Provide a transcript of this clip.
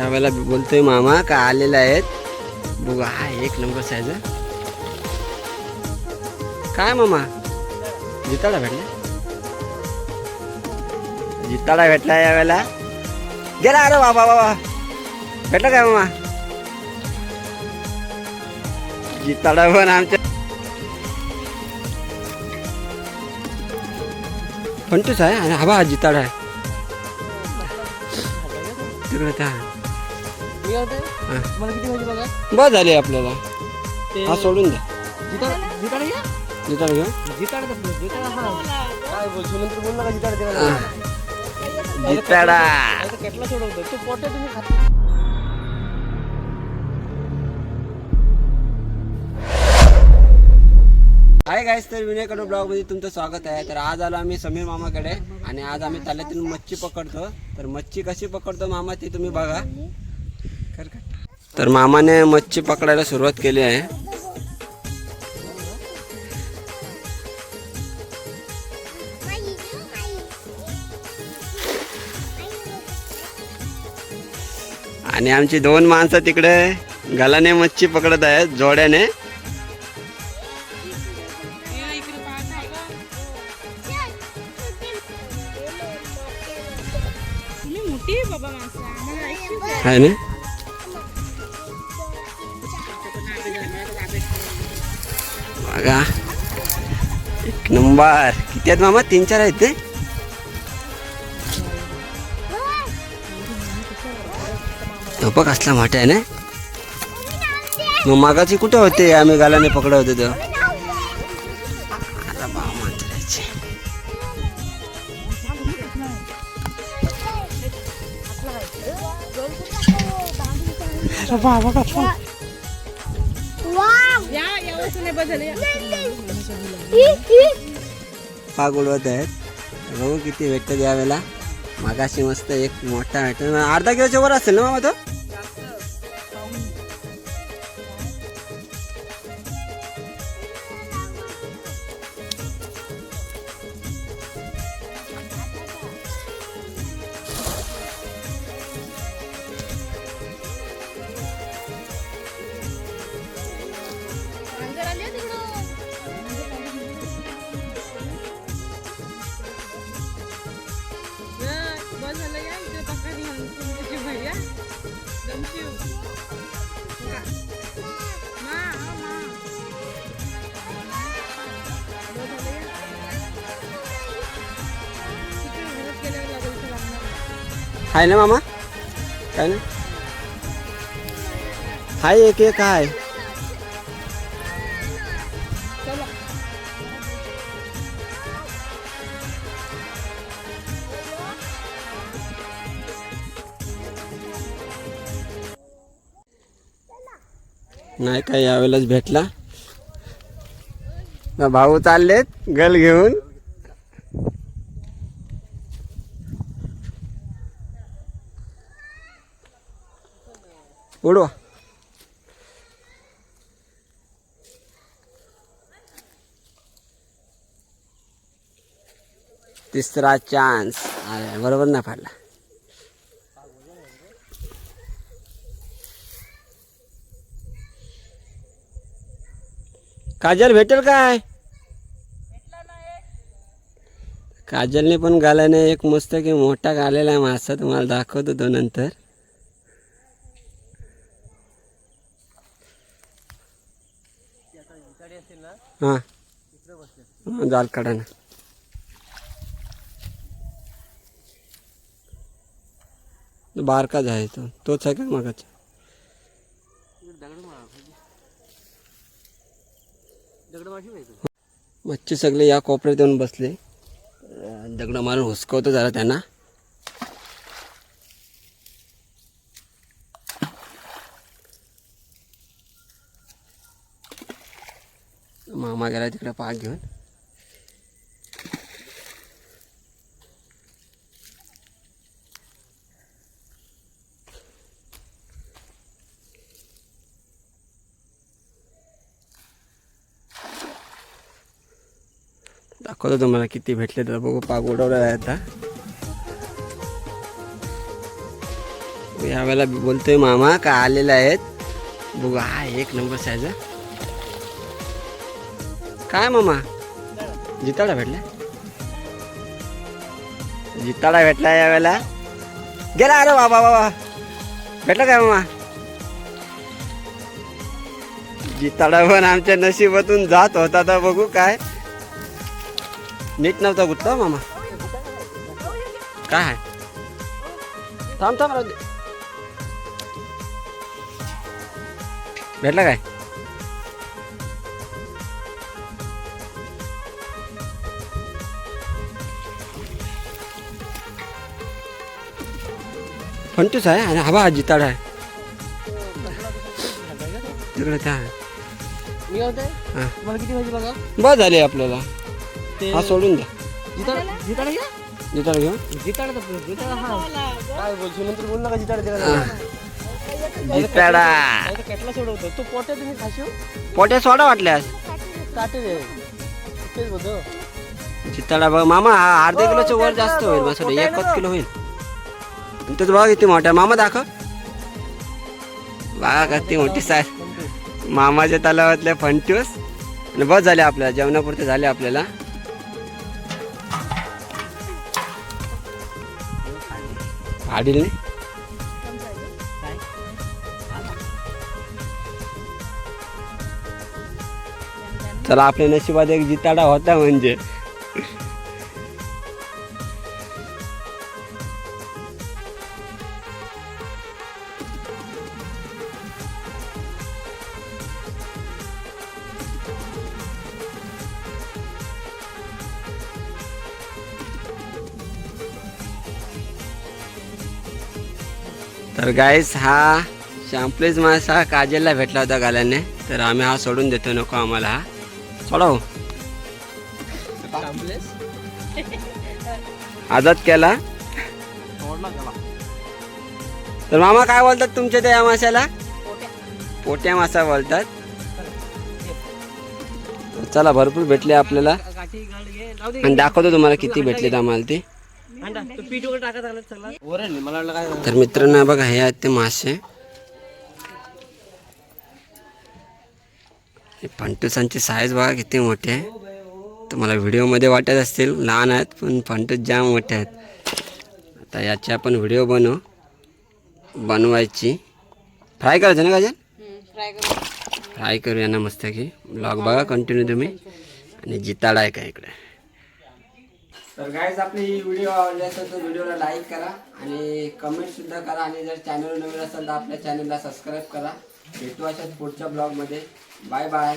यावेळेला बोलतोय मामा का आलेला आहेत? बघा हा एक नंबर साईज काय मामा? जिताडा भेटला? जिताडा भेटला यावेळेला. गेला अरे बाबा बाबा भेटला काय मामा? जिताडा पण आमच्या पंचवीस आहे आणि हवा हा जिताडा आहे. तिकडे त्या मी काय म्हणते, हा. तुम्हाला किती पाहिजे बघा बस झाली आपल्याला. ते हा सोडून द्या. जिताड जिताड घ्या. जिताडा घेऊ. जिताड कसलं? जिताड हा. काय बोलतो नंतर बोल नका जिताड द्या जिताडा. केटला सोडवतो तो पोटे तुम्ही खा हाय गायस तर विनय कडू ब्लॉगमध्ये तुमचं स्वागत आहे. तर आज आलो आम्ही समीर मामाकडे आणि आज आम्ही ताल्यातून मच्छी पकडतो. तर मच्छी कशी पकडतो मामा ती तुम्ही बघा. तर मामाने मच्छी पकडायला सुरुवात केली आहे. आणि आमची दोन माणसं तिकडे गलाने मच्छी पकडत आहेत जोड्याने? आहे ना? बघा. एक नंबर. किती आहेत मामा? तीन चार आहेत ते? तो कसला मोठा आहे ना? मग मागाची कुठे होते? आम्ही गालाने पकडा होते तो अरे कसला पाग उडवत आहेत. बघू किती भेटतं यावेळेला? मागाशी मस्त एक मोठा भेटतो अर्धा किलोच्या वर असेल ना मामा तो? हाय ना मामा? काय ना? हाय एक एक हाय. चला. नाही काय यावेळेलाच भेटला? ना भाऊ चाललेत गल घेऊन. उडवा. तिसरा चान्स बरोबर नाही फाडला काजल भेटेल काय? काजलने पण गाल्याने एक मस्त की मोठा घालेला आहे मासा तुम्हाला दाखवतो तो नंतर. हां जाल काढा ना. बारकाच आहे तो. तोच आहे का मागाचा? मच्छी सगळे या कोपऱ्यात येऊन बसले. दगड मारून हुसकवतो जरा त्यांना. मामा गेला तिकडे पाक घेऊन. दाखवतो तुम्हाला किती भेटले तर. बघू पाक उडवला आहे आता. यावेळेला बोलतोय मामा का आलेले आहेत? बघू हा एक नंबर साईज काय मामा? जिताडा भेटला? जिताडा भेटला यावेळेला. गेला अरे बाबा बाबा भेटला काय मामा? जिताडा पण आमच्या नशिबातून जात होता तर बघू काय. नीट नव्हता गुतला मामा काय आहे? थांब थांब राहू. भेटला काय फंटूस आहे आणि हवा जिताडा आहे तिकडे आहे. काय हा. बघा बस झाले आपल्याला ते हा सोडून द्या जिताडा जिताडा घ्या. जिताडा घेऊ? जिताडा तर जिताडा हा. काय बोलतो नंतर बोल नका जिताडा हा. तिकडे जिताडा कॅटला सोडवतो. तो पोट्या तुम्ही खाशीव पोट्या सोडा वाटल्यास. काटे दे. तेच बोलतो जिताडा बघ मामा हा अर्धा किलोच्या वर जास्त होईल मग एकच किलो होईल. त्याचं बघा किती मोठा आहे. मामा दाखव. बघा किती मोठी साय मामाच्या तलावातल्या फंट्यूस आणि बस झाले आपल्याला. जेवणापुरते झाले आपल्याला. आडील. नाही चला आपल्या नशिबात एक जिताडा होता म्हणजे. तर गाईस हा शॅम्पलेज मासा काजलला भेटला होता गाल्याने तर आम्ही हा सोडून देतो नको आम्हाला हा. सोडव. आजाद केला. तर मामा काय बोलतात तुमच्या त्या माशाला? पोट्या. मासा बोलतात. चला भरपूर भेटले आपल्याला. आणि दाखवतो तुम्हाला किती भेटलेत आम्हाला ते. तर मित्रांनो बघा हे आहेत ते मासे. हे फंटुसांची साईज बघा किती मोठी. आहे तुम्हाला व्हिडिओमध्ये वाटत असतील लहान आहेत पण फंटूस जाम मोठे आहेत. आता याची आपण व्हिडिओ बनवू बनवायची. फ्राय करायचं ना करू फ्राय करूया ना मस्त की ब्लॉग बघा कंटिन्यू तुम्ही. आणि जिताडा आहे का इकडे? तर गाईज आपली ही व्हिडिओ आवडली असेल तर व्हिडिओला लाईक करा आणि कमेंट सुद्धा करा आणि जर चॅनल नवीन असेल तर आपल्या चॅनलला सबस्क्राईब करा. भेटू अशाच पुढच्या ब्लॉगमध्ये बाय बाय